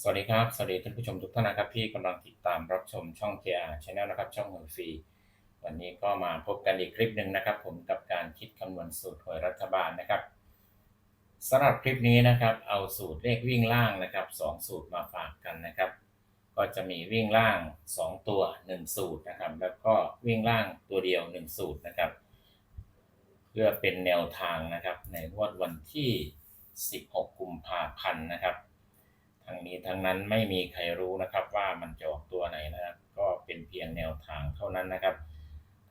สวัสดีครับ สวัสดีท่านผู้ชมทุกท่านนะครับที่กำลังติดตามรับชมช่อง KR Channel นะครับ ช่องหวยฟรีวันนี้ก็มาพบกันอีกคลิปหนึ่งนะครับ ผมกับการคิดคำนวณสูตรหวยรัฐบาลนะครับสำหรับคลิปนี้นะครับ เอาสูตรเลขวิ่งล่างนะครับสองสูตรมาฝากกันนะครับ ก็จะมีวิ่งล่าง 2 ตัว 1 สูตรนะครับ แล้วก็วิ่งล่างตัวเดียว 1 สูตรนะครับ เพื่อเป็นแนวทางนะครับ ในงวดวันที่ 16 กุมภาพันธ์นะครับ ทั้งนี้ทั้งนั้นไม่มีใครรู้นะครับว่ามันจะออกตัวไหนนะครับ ก็เป็นเพียงแนวทางเท่านั้นนะครับ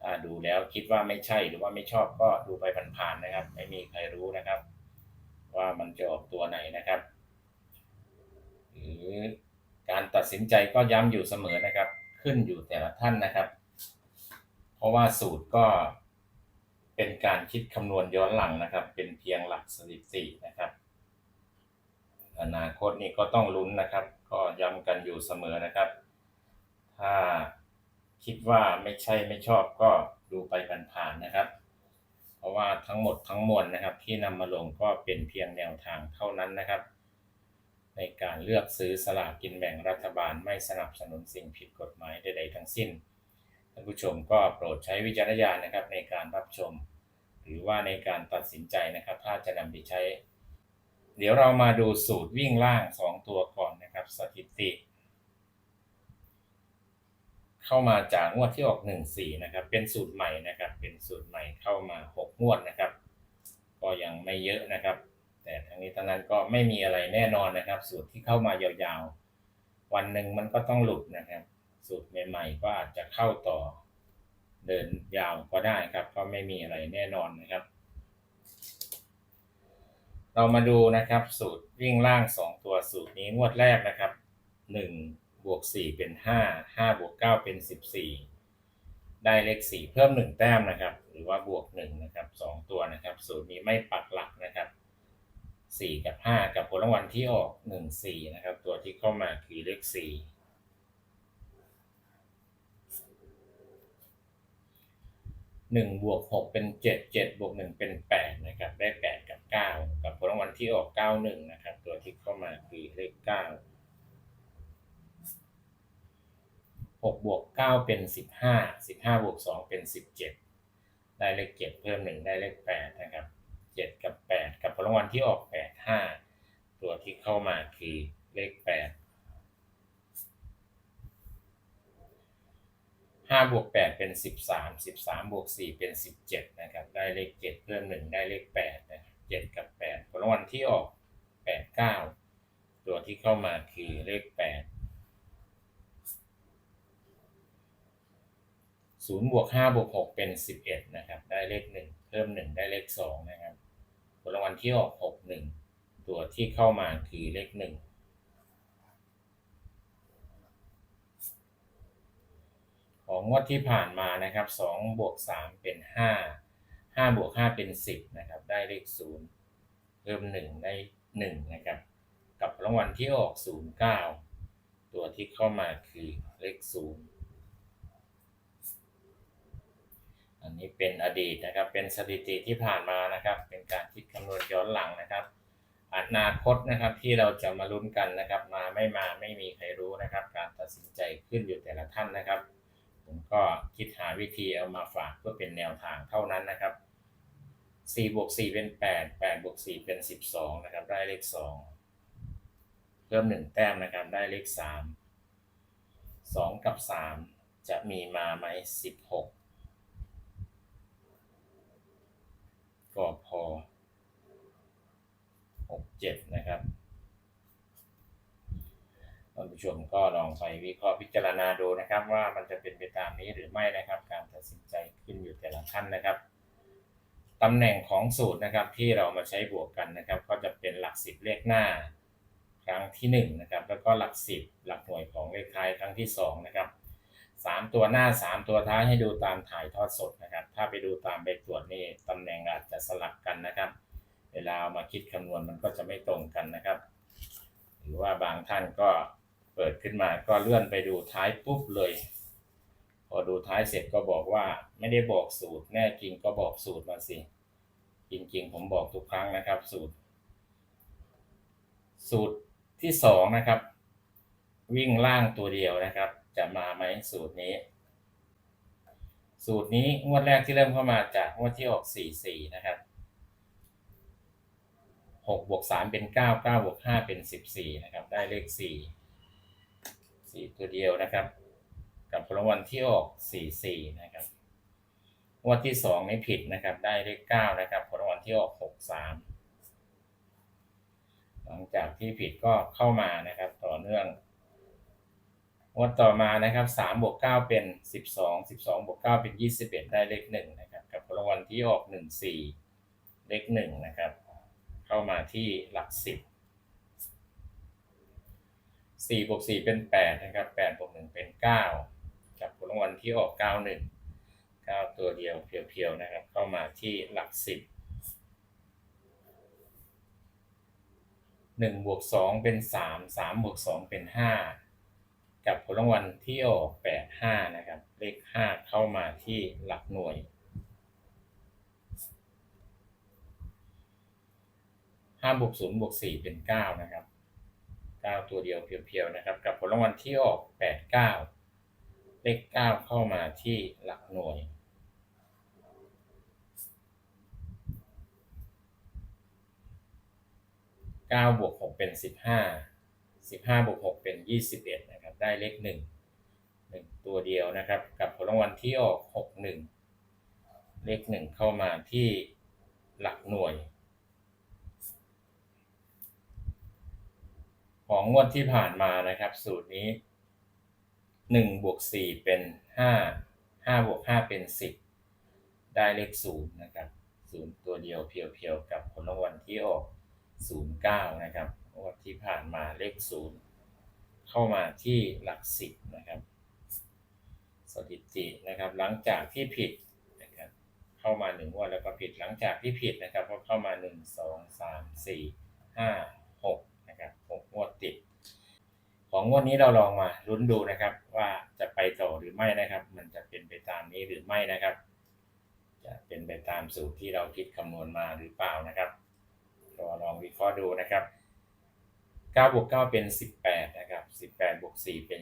ถ้าดูแล้วคิดว่าไม่ใช่หรือว่าไม่ชอบก็ดูไปผ่านๆนะครับ ไม่มีใครรู้นะครับ ว่ามันจะออกตัวไหนนะครับ หรือการตัดสินใจก็ย้ำอยู่เสมอนะครับ ขึ้นอยู่แต่ละท่านนะครับ เพราะว่าสูตรก็เป็นการคิดคำนวณย้อนหลังนะครับ เป็นเพียงหลักสถิตินะครับ อนาคตนี่ก็ต้องลุ้นนะครับ ก็ย้ำกันอยู่เสมอนะครับ ถ้าคิดว่าไม่ใช่ไม่ชอบก็ดูไปผ่านๆนะครับ เพราะว่าทั้งหมดทั้งมวลนะครับ ที่นำมาลงก็เป็นเพียงแนวทางเท่านั้นนะครับ ในการเลือกซื้อสลากกินแบ่งรัฐบาลไม่สนับสนุนสิ่งผิดกฎหมายใดๆทั้งสิ้นท่านผู้ชมก็โปรดใช้วิจารณญาณนะครับในการรับชม หรือว่าในการตัดสินใจนะครับ ถ้าจะนำไปใช้ เดี๋ยวเรามาดูสูตรวิ่งล่าง 2 ตัวก่อนนะครับ สถิติ เข้ามาจากงวดที่ออก 14 นะครับ เป็นสูตรใหม่นะครับ เป็นสูตรใหม่เข้ามา 6 งวดนะครับ ก็ยังไม่เยอะนะครับ แต่ทั้งนี้ทั้งนั้นก็ไม่มีอะไรแน่นอนนะครับ สูตรที่เข้ามายาวๆ วันหนึ่งมันก็ต้องหลุดนะครับ สูตรใหม่ๆ ก็อาจจะเข้าต่อ เดินยาวก็ได้ครับ ก็ไม่มีอะไรแน่นอนนะครับ เรามาดูนะครับสูตรวิ่งล่าง 2 ตัวสูตรนี้งวดแรกนะครับ1บวก4เป็น 5 5บวก9เป็น 14 ได้เลข 4 เพิ่ม 1 แต้มนะครับ หรือว่าบวก1นะครับ2ตัวนะครับ สูตรนี้ไม่ปักหลักนะครับ 4 กับ 5 กับผลรางวัลที่ออก 1 4 นะครับ ตัวที่เข้ามาคือเลข 4หนึ่งบวกหกเป็นเจ็ดเจ็ดบวกหนึ่งเป็นแปดนะครับ ได้แปด เก้ากับผลรางวัลที่ออกเก้าหนึ่งนะครับ ตัวที่เข้ามาคือเลขเก้าหกบวกเก้าเป็นสิบห้าสิบห้าบวกสองเป็นสิบเจ็ดได้เลขเจ็ดเพิ่มหนึ่งได้เลขแปดนะครับเจ็ดกับแปดกับผลรางวัลที่ออกแปดห้าตัวที่เข้ามาคือเลขแปดห้าบวกแปดเป็นสิบสามสิบสามบวกสี่เป็นสิบเจ็ดนะครับ ได้เลขเจ็ดเพิ่มหนึ่งได้เลขแปดนะ เจ็ดกับแปดผลรางวัลที่ออกแปดเก้าตัวที่เข้ามาคือเลขแปดศูนย์บวกห้าบวกหกเป็นสิบเอ็ดนะครับ ได้เลขหนึ่งเพิ่มหนึ่งได้เลขสองนะครับผลรางวัลที่ออกหกหนึ่งตัวที่เข้ามาคือเลขหนึ่งของงวดที่ผ่านมานะครับสองบวกสามเป็นห้ ห้าบวกห้าเป็นสิบนะครับได้เลขศูนย์เพิ่มหนึ่งได้หนึ่งนะครับ กับรางวัลที่ออกศูนย์เก้าตัวที่เข้ามาคือเลขศูนย์อันนี้เป็นอดีตนะครับเป็นสถิติที่ผ่านมานะครับ เป็นการคิดคำนวณย้อนหลังนะครับอนาคตนะครับที่เราจะมาลุ้นกันนะครับ มาไม่มาไม่มีใครรู้นะครับ การตัดสินใจขึ้นอยู่แต่ละท่านนะครับ ก็คิดหาวิธีเอามาฝากเพื่อเป็นแนวทางเท่านั้นนะครับ4บวก4เป็น 8 8บวก4เป็น 12 นะครับ ได้เลข 2 เพิ่ม 1 แต้มนะครับ ได้เลข 3 2 กับ 3 จะมีมาไหม16 ก็พอ 6 7 นะครับ ผู้ชมก็ลองไปวิเคราะห์พิจารณาดูนะครับ ว่ามันจะเป็นไปตามนี้หรือไม่นะครับ การตัดสินใจขึ้นอยู่แต่ละท่านนะครับตำแหน่งของสูตรนะครับที่เรามาใช้บวกกันนะครับ ก็จะเป็นหลักสิบเลขหน้า ครั้งที่หนึ่งนะครับ แล้วก็หลักสิบหลักหน่วยของเลขท้ายครั้งที่สองนะครับสามตัวหน้าสามตัวท้ายให้ดูตามถ่ายทอดสดนะครับ ถ้าไปดูตามใบตรวจนี่ตำแหน่งอาจจะสลับกันนะครับ เวลาเอามาคิดคำนวณมันก็จะไม่ตรงกันนะครับ หรือว่าบางท่านก็ เปิดขึ้นมาก็เลื่อนไปดูท้ายปุ๊บเลย พอดูท้ายเสร็จก็บอกว่าไม่ได้บอกสูตรแน่จริงก็บอกสูตรมาสิ จริงๆ ผมบอกทุกครั้งนะครับ สูตร สูตรที่สองนะครับ วิ่งล่างตัวเดียวนะครับ จะมาไหมสูตรนี้ สูตรนี้งวดแรกที่เริ่มเข้ามาจากงวดที่ออกสี่สี่นะครับหกบวกสามเป็นเก้าเก้าบวกห้าเป็นสิบสี่นะครับ ได้เลขสี่ สี่ตัวเดียวนะครับ กับรางวัลที่ออกสี่สี่นะครับงวดที่สองไม่ผิดนะครับ ได้เลขเก้านะครับผลรางวัลที่ออกหกสามหลังจากที่ผิดก็เข้ามานะครับ ต่อเนื่องงวดต่อมานะครับสามบวกเก้าเป็นสิบสองสิบสองบวกเก้าเป็นยี่สิบเอ็ดได้เลขหนึ่งนะครับ กับรางวัลที่ออกหนึ่งสี่เลขหนึ่งนะครับ เข้ามาที่หลักสิบ สี่บวกสี่เป็นแปดนะครับแปดบวกหนึ่งเป็นเก้ากับผลรางวัลที่ออกเก้าหนึ่งเก้าตัวเดียวเพียวๆนะครับ เข้ามาที่หลักสิบหนึ่งบวกสองเป็นสามสามบวกสองเป็นห้ากับผลรางวัลที่ออกแปดห้านะครับ เลขห้าเข้ามาที่หลักหน่วยห้าบวกศูนย์บวกสี่เป็นเก้านะครับ เก้าตัวเดียวเพียวๆนะครับ กับผลรางวัลที่ออกแปดเก้าเลขเก้าเข้ามาที่หลักหน่วยเก้าบวกหกเป็นสิบห้าสิบห้าบวกหกเป็นยี่สิบเอ็ดนะครับ ได้เลขหนึ่งหนึ่งตัวเดียวนะครับ กับผลรางวัลที่ออกหกหนึ่งเลขหนึ่งเข้ามาที่หลักหน่วย ของงวดที่ผ่านมานะครับ สูตรนี้หนึ่งบวกสี่เป็นห้าห้าบวกห้าเป็นสิบได้เลขศูนย์นะครับศูนย์ตัวเดียวเพียวๆกับผลรางวัลที่ออกศูนย์เก้านะครับงวดที่ผ่านมาเลขศูนย์เข้ามาที่หลักสิบนะครับ สถิตินะครับ หลังจากที่ผิดนะครับเข้ามาหนึ่งงวดแล้วก็ผิดหลังจากที่ผิดนะครับก็เข้ามาหนึ่งสองสามสี่ห้าหก นะครับหกงวดติด ของงวดนี้เราลองมาลุ้นดูนะครับ ว่าจะไปต่อหรือไม่นะครับ มันจะเป็นไปตามนี้หรือไม่นะครับ จะเป็นไปตามสูตรที่เราคิดคำนวณมาหรือเปล่านะครับก็ลองวิเคราะห์ดูนะครับ9บวก9เป็น 18 นะครับ 18บวก4เป็น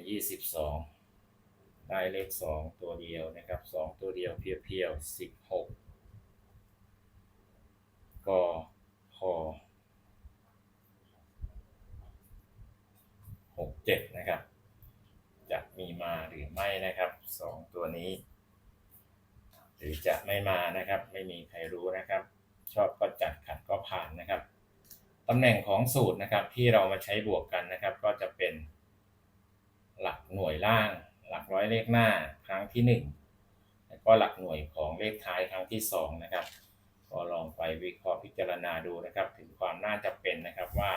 22 ได้เลข 2 ตัวเดียวนะครับ 2 ตัวเดียวเพียวๆ16ก็พอ 67 นะครับ จะมีมาหรือไม่นะครับ 2 ตัวนี้ หรือจะไม่มานะครับ ไม่มีใครรู้นะครับ ชอบก็จัดขัดก็ผ่านนะครับตำแหน่งของสูตรนะครับที่เรามาใช้บวกกันนะครับ ก็จะเป็นหลักหน่วยล่าง หลักร้อยเลขหน้าครั้งที่หนึ่งแล้วก็หลักหน่วยของเลขท้ายครั้งที่สองนะครับ ก็ลองไปวิเคราะห์พิจารณาดูนะครับ ถึงความน่าจะเป็นนะครับว่า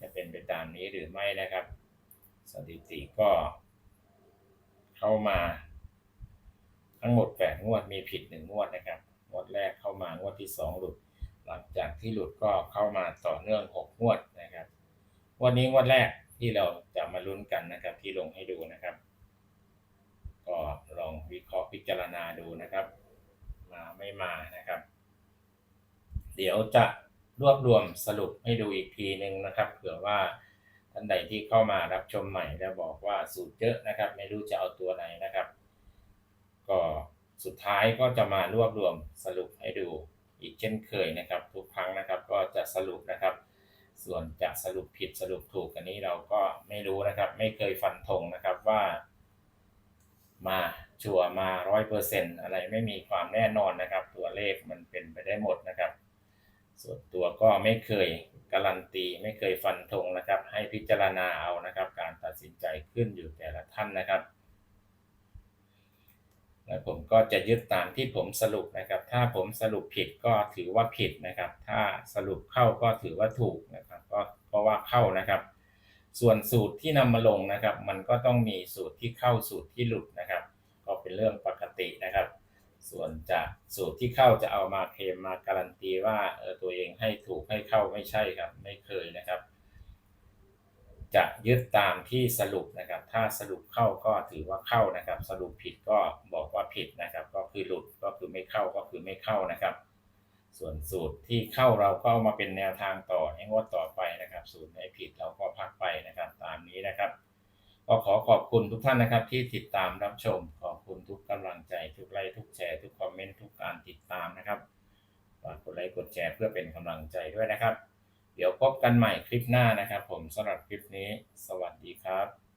จะเป็นไปตามนี้หรือไม่นะครับ สถิติก็ เข้ามา ทั้งหมดแปดงวดมีผิดหนึ่งงวดนะครับงวดแรกเข้ามางวดที่สองหลุด หลังจากที่หลุดก็เข้ามาต่อเนื่องหกงวดนะครับวันนี้งวดแรกที่เราจะมาลุ้นกันนะครับ ที่ลงให้ดูนะครับ ก็ลองวิเคราะห์พิจารณาดูนะครับ มาไม่มานะครับ เดี๋ยวจะ รวบรวมสรุปให้ดูอีกทีหนึ่งนะครับเผื่อว่าท่านใดที่เข้ามารับชมใหม่แล้วบอกว่าสูตรเยอะนะครับ ไม่รู้จะเอาตัวไหนนะครับ ก็สุดท้ายก็จะมารวบรวมสรุปให้ดูอีกเช่นเคยนะครับ ทุกครั้งนะครับก็จะสรุปนะครับ ส่วนจะสรุปผิดสรุปถูกกันนี้เราก็ไม่รู้นะครับ ไม่เคยฟันธงนะครับว่า มาชัวร์มาร้อยเปอร์เซ็นอะไรไม่มีความแน่นอนนะครับ ตัวเลขมันเป็นไปได้หมดนะครับ ส่วนตัวก็ไม่เคยการันตีไม่เคยฟันธงนะครับ ให้พิจารณาเอานะครับ การตัดสินใจขึ้นอยู่แต่ละท่านนะครับ และผมก็จะยึดตามที่ผมสรุปนะครับ ถ้าผมสรุปผิดก็ถือว่าผิดนะครับ ถ้าสรุปเข้าก็ถือว่าถูกนะครับก็เพราะว่าเข้านะครับ ส่วนสูตรที่นำมาลงนะครับ มันก็ต้องมีสูตรที่เข้าสูตรที่หลุดนะครับ ก็เป็นเรื่องปกตินะครับ ส่วนจากสูตรที่เข้าจะเอามาเคลมมาการันตีว่าเออตัวเองให้ถูกให้เข้าไม่ใช่ครับ ไม่เคยนะครับ จะยึดตามที่สรุปนะครับ ถ้าสรุปเข้าก็ถือว่าเข้านะครับ สรุปผิดก็บอกว่าผิดนะครับ ก็คือหลุดก็คือไม่เข้าก็คือไม่เข้านะครับ ส่วนสูตรที่เข้าเราก็เอามาเป็นแนวทางต่อให้งวดต่อไปนะครับ สูตรไหนผิดเราก็พักไปนะครับ ตามนี้นะครับก็ขอขอบคุณทุกท่านนะครับที่ติดตามรับชมามนะครับฝากกดไลค์กดแชร์เพื่อเป็นกำลังใจด้วยนะครับ เดี๋ยวพบกันใหม่คลิปหน้านะครับ ผมสำหรับคลิปนี้ สวัสดีครับ